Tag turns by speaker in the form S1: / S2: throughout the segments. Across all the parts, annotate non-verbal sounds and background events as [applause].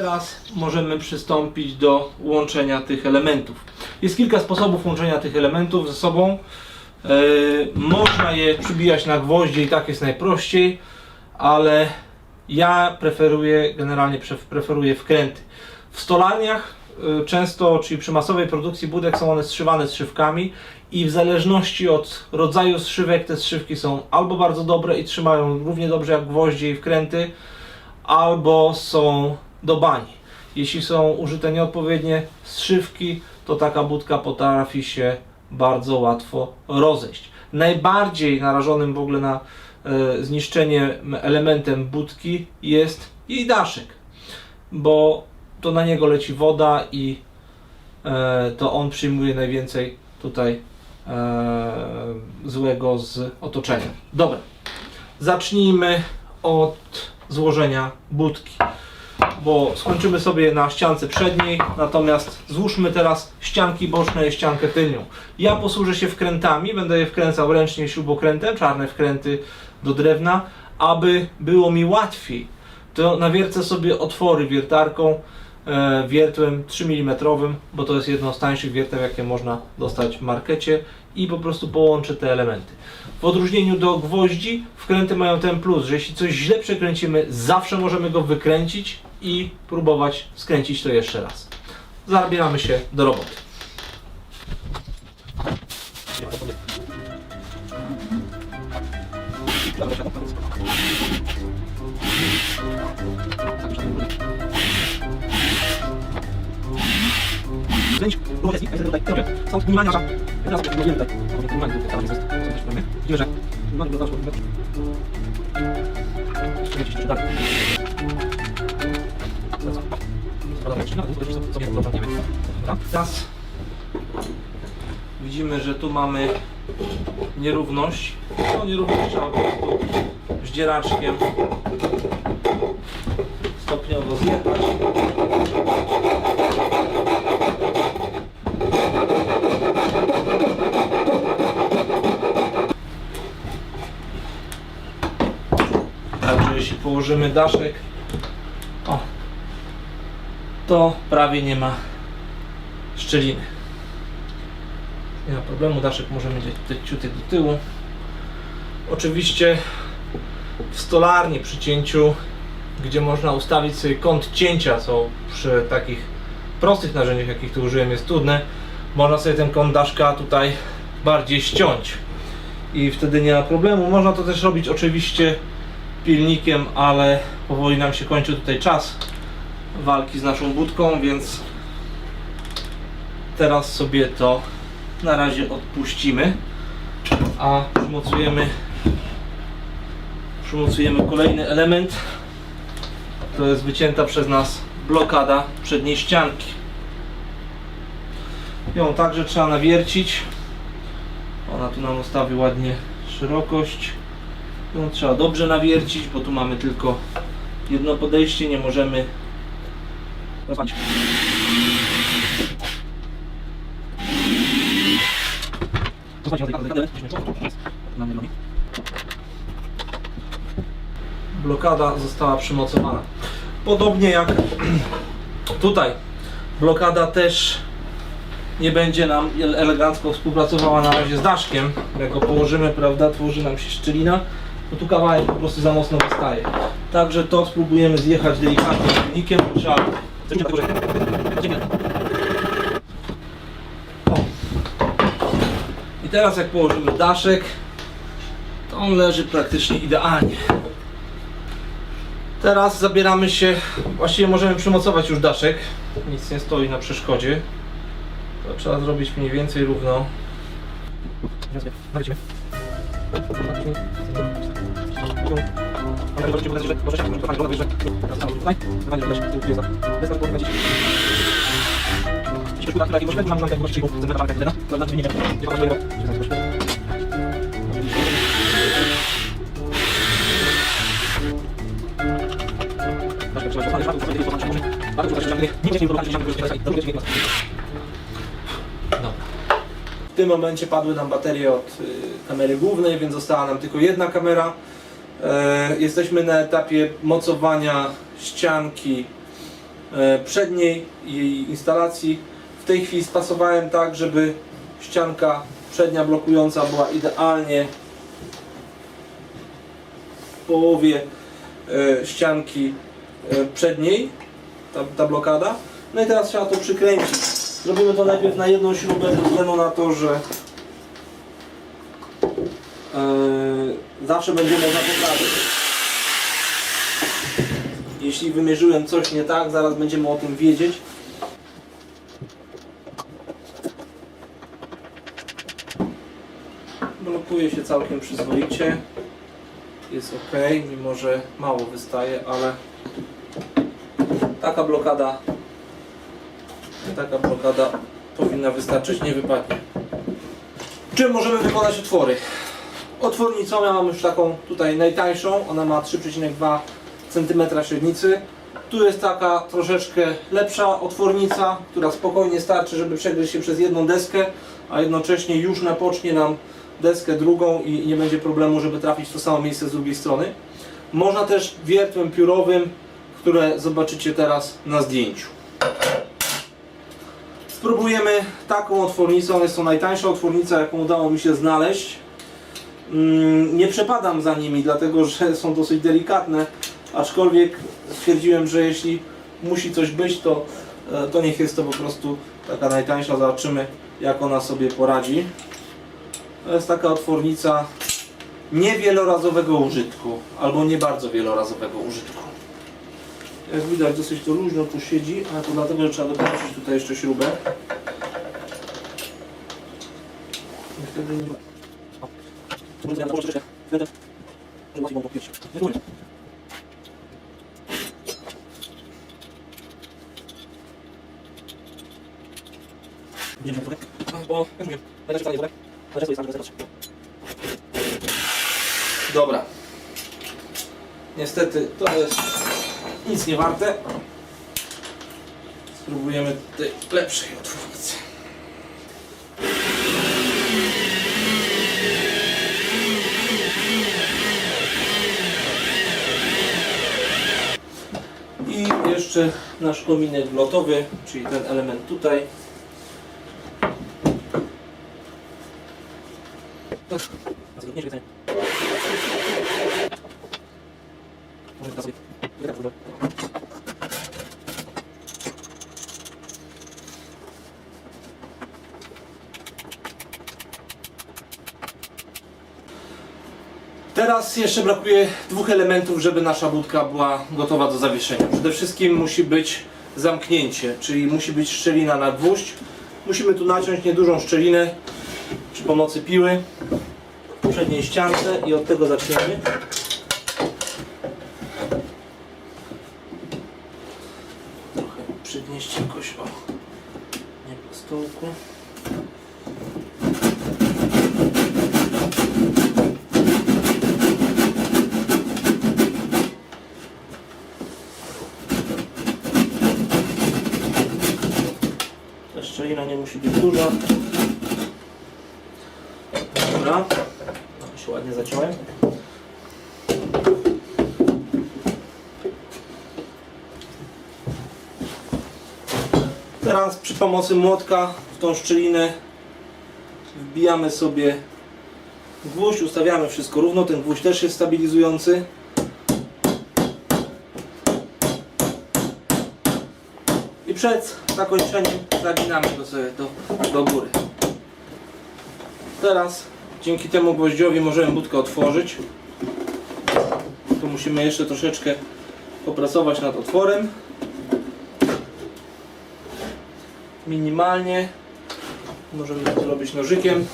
S1: Teraz możemy przystąpić do łączenia tych elementów. Jest kilka sposobów łączenia tych elementów ze sobą. E, można je przybijać na gwoździe i tak jest najprościej, ale ja preferuję, generalnie pref- preferuję wkręty. W stolarniach y, często, czyli przy masowej produkcji budek są one zszywane zszywkami i w zależności od rodzaju zszywek te zszywki są albo bardzo dobre i trzymają równie dobrze jak gwoździe i wkręty, albo są do bani. Jeśli są użyte nieodpowiednie zszywki, to taka budka potrafi się bardzo łatwo rozejść. Najbardziej narażonym w ogóle na e, zniszczenie elementem budki jest jej daszek, bo to na niego leci woda i e, to on przyjmuje najwięcej tutaj e, złego z otoczenia. Dobra, zacznijmy od złożenia budki, bo skończymy sobie na ściance przedniej, natomiast złóżmy teraz ścianki boczne i ściankę tylnią. Ja posłużę się wkrętami, będę je wkręcał ręcznie śrubokrętem, czarne wkręty do drewna, aby było mi łatwiej. To nawiercę sobie otwory wiertarką, e, wiertłem 3 mm, bo to jest jedno z tańszych wierteł, jakie można dostać w markecie i po prostu połączę te elementy. W odróżnieniu do gwoździ, wkręty mają ten plus, że jeśli coś źle przekręcimy, zawsze możemy go wykręcić i próbować skręcić to jeszcze raz. Zabieramy się do roboty. Tutaj, dobrze. Są minimalnie nasza. Teraz tutaj. Tutaj, że. Teraz widzimy, że tu mamy nierówność. No nierówność trzeba po prostu wzdzieraczkiem stopniowo zjechać. Jeśli położymy daszek, to prawie nie ma szczeliny. Nie ma problemu, daszek możemy mieć tutaj ciutek do tyłu. Oczywiście w stolarni przy cięciu, gdzie można ustawić sobie kąt cięcia, co przy takich prostych narzędziach, jakich tu użyłem, jest trudne, można sobie ten kąt daszka tutaj bardziej ściąć i wtedy nie ma problemu. Można to też robić oczywiście pilnikiem, ale powoli nam się kończy tutaj czas walki z naszą budką, więc teraz sobie to na razie odpuścimy, a przymocujemy przymocujemy kolejny element. To jest wycięta przez nas blokada przedniej ścianki. Ją także trzeba nawiercić. Ona tu nam ustawi ładnie szerokość. Ją trzeba dobrze nawiercić, bo tu mamy tylko jedno podejście, nie możemy rozwalić. Blokada została przymocowana. Podobnie jak [clears throat] tutaj, blokada też nie będzie nam elegancko współpracowała na razie z daszkiem. Jak go położymy, prawda, tworzy nam się szczelina, to tu kawałek po prostu za mocno wystaje. Także to spróbujemy zjechać delikatnie silnikiem. Trzeba... O. I teraz jak położymy daszek, to on leży praktycznie idealnie. Teraz zabieramy się, właściwie możemy przymocować już daszek, nic nie stoi na przeszkodzie. To trzeba zrobić mniej więcej równo. W tym momencie padły nam baterie od y, kamery głównej, więc została nam tylko jedna kamera. E, jesteśmy na etapie mocowania ścianki e, przedniej jej instalacji. W tej chwili spasowałem tak, żeby ścianka przednia blokująca była idealnie w połowie e, ścianki przedniej, ta, ta blokada. No i teraz trzeba to przykręcić. Zrobimy to najpierw na jedną śrubę ze względu na to, że zawsze będzie można poprawić. Jeśli wymierzyłem coś nie tak, zaraz będziemy o tym wiedzieć. Blokuje się całkiem przyzwoicie. Jest ok, mimo że mało wystaje, ale taka blokada taka blokada powinna wystarczyć, nie wypadnie. Czym możemy wykonać otwory? Otwornicą ja mam już taką tutaj najtańszą, ona ma 3,2 cm średnicy. Tu jest taka troszeczkę lepsza otwornica, która spokojnie starczy, żeby przegryźć się przez jedną deskę, a jednocześnie już napocznie nam deskę drugą i nie będzie problemu, żeby trafić w to samo miejsce z drugiej strony. Można też wiertłem piórowym, które zobaczycie teraz na zdjęciu. Spróbujemy taką otwornicą, jest to najtańsza otwornica, jaką udało mi się znaleźć. Mm, Nie przepadam za nimi, dlatego że są dosyć delikatne, aczkolwiek stwierdziłem, że jeśli musi coś być, to, e, to niech jest to po prostu taka najtańsza. Zobaczymy, jak ona sobie poradzi. To jest taka otwornica niewielorazowego użytku, albo nie bardzo wielorazowego użytku. Jak widać dosyć to luźno tu siedzi, ale to dlatego, że trzeba dokończyć tutaj jeszcze śrubę. I wtedy nie... Dobra. Niestety to jest nic nie warte. Spróbujemy tej lepszej otwórnicy. I jeszcze nasz kominek wlotowy, czyli ten element tutaj. Może teraz sobie Teraz jeszcze brakuje dwóch elementów, żeby nasza budka była gotowa do zawieszenia. Przede wszystkim musi być zamknięcie, czyli musi być szczelina na gwóźdź. Musimy tu naciąć niedużą szczelinę przy pomocy piły w przedniej ściance i od tego zaczniemy. Trochę przynieść jakoś o nie po stołku. Szczelina nie musi być duża. Dobra. No, się ładnie zaciąłem. Teraz przy pomocy młotka w tą szczelinę wbijamy sobie gwóźdź, ustawiamy wszystko równo, ten gwóźdź też jest stabilizujący. Przed zakończeniem zaginamy go sobie do, do góry. Teraz dzięki temu gwoździowi możemy budkę otworzyć. Tu musimy jeszcze troszeczkę popracować nad otworem. Minimalnie. Możemy to zrobić nożykiem.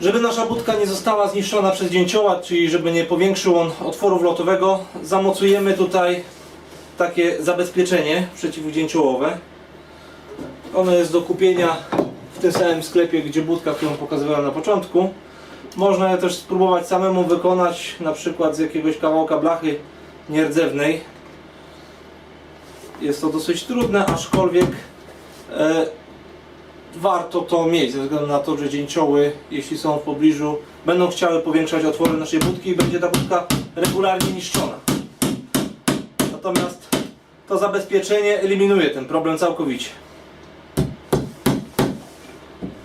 S1: Żeby nasza budka nie została zniszczona przez dzięciołat, czyli żeby nie powiększył on otworu wlotowego, zamocujemy tutaj takie zabezpieczenie przeciwdzięciołowe. Ono jest do kupienia w tym samym sklepie, gdzie budka, którą pokazywałem na początku. Można je też spróbować samemu wykonać, na przykład z jakiegoś kawałka blachy nierdzewnej. Jest to dosyć trudne, aczkolwiek e, warto to mieć, ze względu na to, że dzięcioły, jeśli są w pobliżu, będą chciały powiększać otwory naszej budki i będzie ta budka regularnie niszczona. Natomiast to zabezpieczenie eliminuje ten problem całkowicie.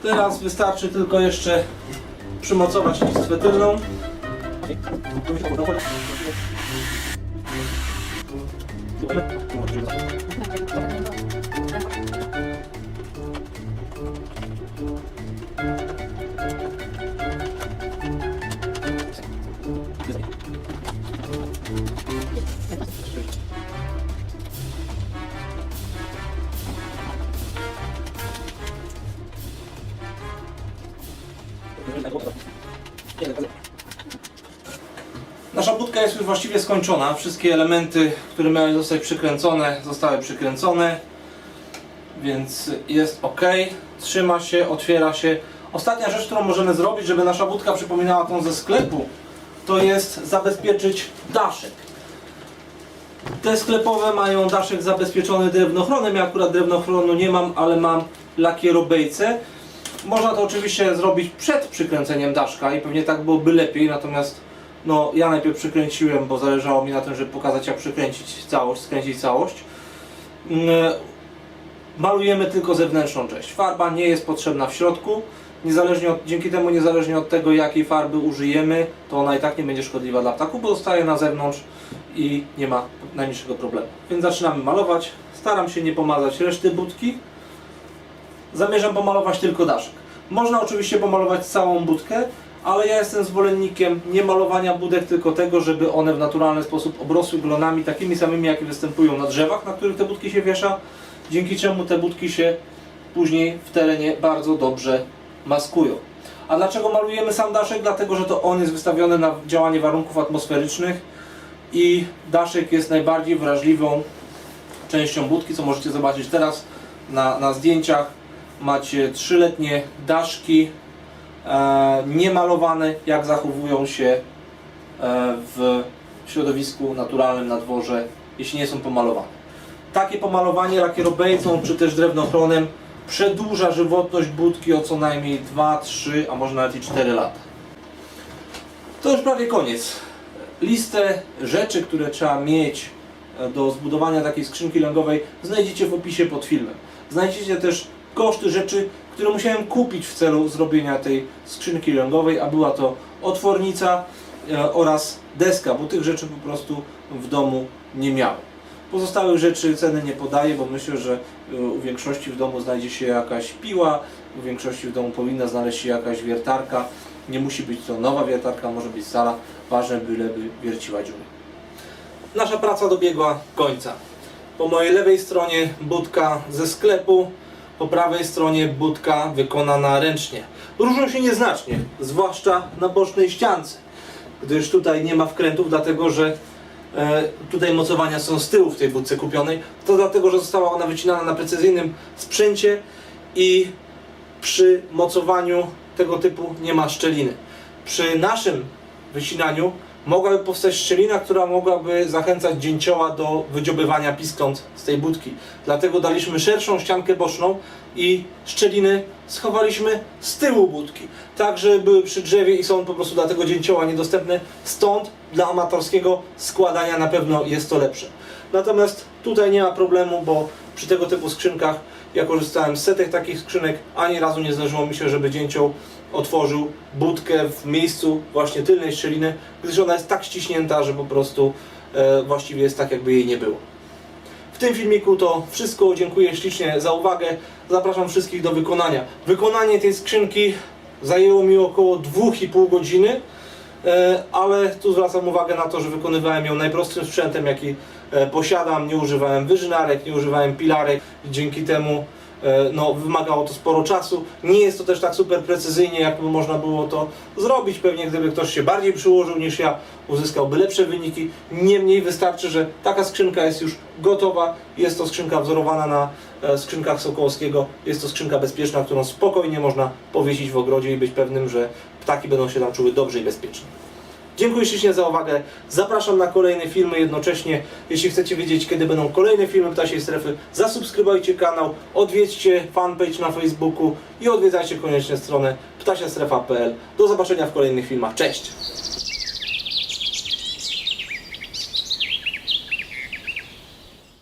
S1: Teraz wystarczy tylko jeszcze przymocować listwę tylną. Nasza budka już właściwie skończona. Wszystkie elementy, które miały zostać przykręcone, zostały przykręcone. Więc jest ok. Trzyma się, otwiera się. Ostatnia rzecz, którą możemy zrobić, żeby nasza budka przypominała tą ze sklepu, to jest zabezpieczyć daszek. Te sklepowe mają daszek zabezpieczony drewnochronem. Ja akurat drewnochronu nie mam, ale mam lakierobejce. Można to oczywiście zrobić przed przykręceniem daszka i pewnie tak byłoby lepiej, natomiast no, ja najpierw przykręciłem, bo zależało mi na tym, żeby pokazać jak przykręcić całość, skręcić całość. Mm, Malujemy tylko zewnętrzną część. Farba nie jest potrzebna w środku. Niezależnie od, dzięki temu, niezależnie od tego, jakiej farby użyjemy, to ona i tak nie będzie szkodliwa dla ptaków, bo zostaje na zewnątrz i nie ma najmniejszego problemu. Więc zaczynamy malować. Staram się nie pomazać reszty budki. Zamierzam pomalować tylko daszek. Można oczywiście pomalować całą budkę, ale ja jestem zwolennikiem nie malowania budek, tylko tego, żeby one w naturalny sposób obrosły glonami takimi samymi, jakie występują na drzewach, na których te budki się wiesza, dzięki czemu te budki się później w terenie bardzo dobrze maskują. A dlaczego malujemy sam daszek? Dlatego, że to on jest wystawiony na działanie warunków atmosferycznych i daszek jest najbardziej wrażliwą częścią budki, co możecie zobaczyć teraz na, na zdjęciach. Macie trzyletnie daszki, e, niemalowane, jak zachowują się e, w środowisku naturalnym na dworze, jeśli nie są pomalowane. Takie pomalowanie lakierobejcą czy też drewnochronem przedłuża żywotność budki o co najmniej 2, 3, a może nawet i 4 lata. To już prawie koniec. Listę rzeczy, które trzeba mieć e, do zbudowania takiej skrzynki lęgowej znajdziecie w opisie pod filmem. Znajdziecie też koszty rzeczy, które musiałem kupić w celu zrobienia tej skrzynki lęgowej, a była to otwornica e, oraz deska, bo tych rzeczy po prostu w domu nie miałem. Pozostałych rzeczy ceny nie podaję, bo myślę, że e, u większości w domu znajdzie się jakaś piła, u większości w domu powinna znaleźć się jakaś wiertarka. Nie musi być to nowa wiertarka, może być stara, ważne byleby wierciła dziury. Nasza praca dobiegła końca. Po mojej lewej stronie budka ze sklepu, po prawej stronie budka wykonana ręcznie. Różnią się nieznacznie, zwłaszcza na bocznej ściance, gdyż tutaj nie ma wkrętów, dlatego że e, tutaj mocowania są z tyłu w tej budce kupionej. To dlatego, że została ona wycinana na precyzyjnym sprzęcie i przy mocowaniu tego typu nie ma szczeliny. Przy naszym wycinaniu mogłaby powstać szczelina, która mogłaby zachęcać dzięcioła do wydziobywania piskląt z tej budki. Dlatego daliśmy szerszą ściankę boczną i szczeliny schowaliśmy z tyłu budki. Tak, że były przy drzewie i są po prostu dla tego dzięcioła niedostępne. Stąd dla amatorskiego składania na pewno jest to lepsze. Natomiast tutaj nie ma problemu, bo przy tego typu skrzynkach ja korzystałem z setek takich skrzynek, ani razu nie zdarzyło mi się, żeby dzięcioł otworzył budkę w miejscu właśnie tylnej szczeliny, gdyż ona jest tak ściśnięta, że po prostu e, właściwie jest tak, jakby jej nie było. W tym filmiku to wszystko. Dziękuję ślicznie za uwagę. Zapraszam wszystkich do wykonania. Wykonanie tej skrzynki zajęło mi około 2,5 godziny, e, ale tu zwracam uwagę na to, że wykonywałem ją najprostszym sprzętem, jaki e, posiadam. Nie używałem wyżynarek, nie używałem pilarek. Dzięki temu no, wymagało to sporo czasu. Nie jest to też tak super precyzyjnie, jakby można było to zrobić. Pewnie gdyby ktoś się bardziej przyłożył niż ja, uzyskałby lepsze wyniki. Niemniej wystarczy, że taka skrzynka jest już gotowa. Jest to skrzynka wzorowana na e, skrzynkach Sokołowskiego. Jest to skrzynka bezpieczna, którą spokojnie można powiesić w ogrodzie i być pewnym, że ptaki będą się tam czuły dobrze i bezpiecznie. Dziękuję ślicznie za uwagę. Zapraszam na kolejne filmy jednocześnie. Jeśli chcecie wiedzieć, kiedy będą kolejne filmy Ptasiej Strefy, zasubskrybujcie kanał, odwiedźcie fanpage na Facebooku i odwiedzajcie koniecznie stronę ptasiastrefa.pl. Do zobaczenia w kolejnych filmach. Cześć!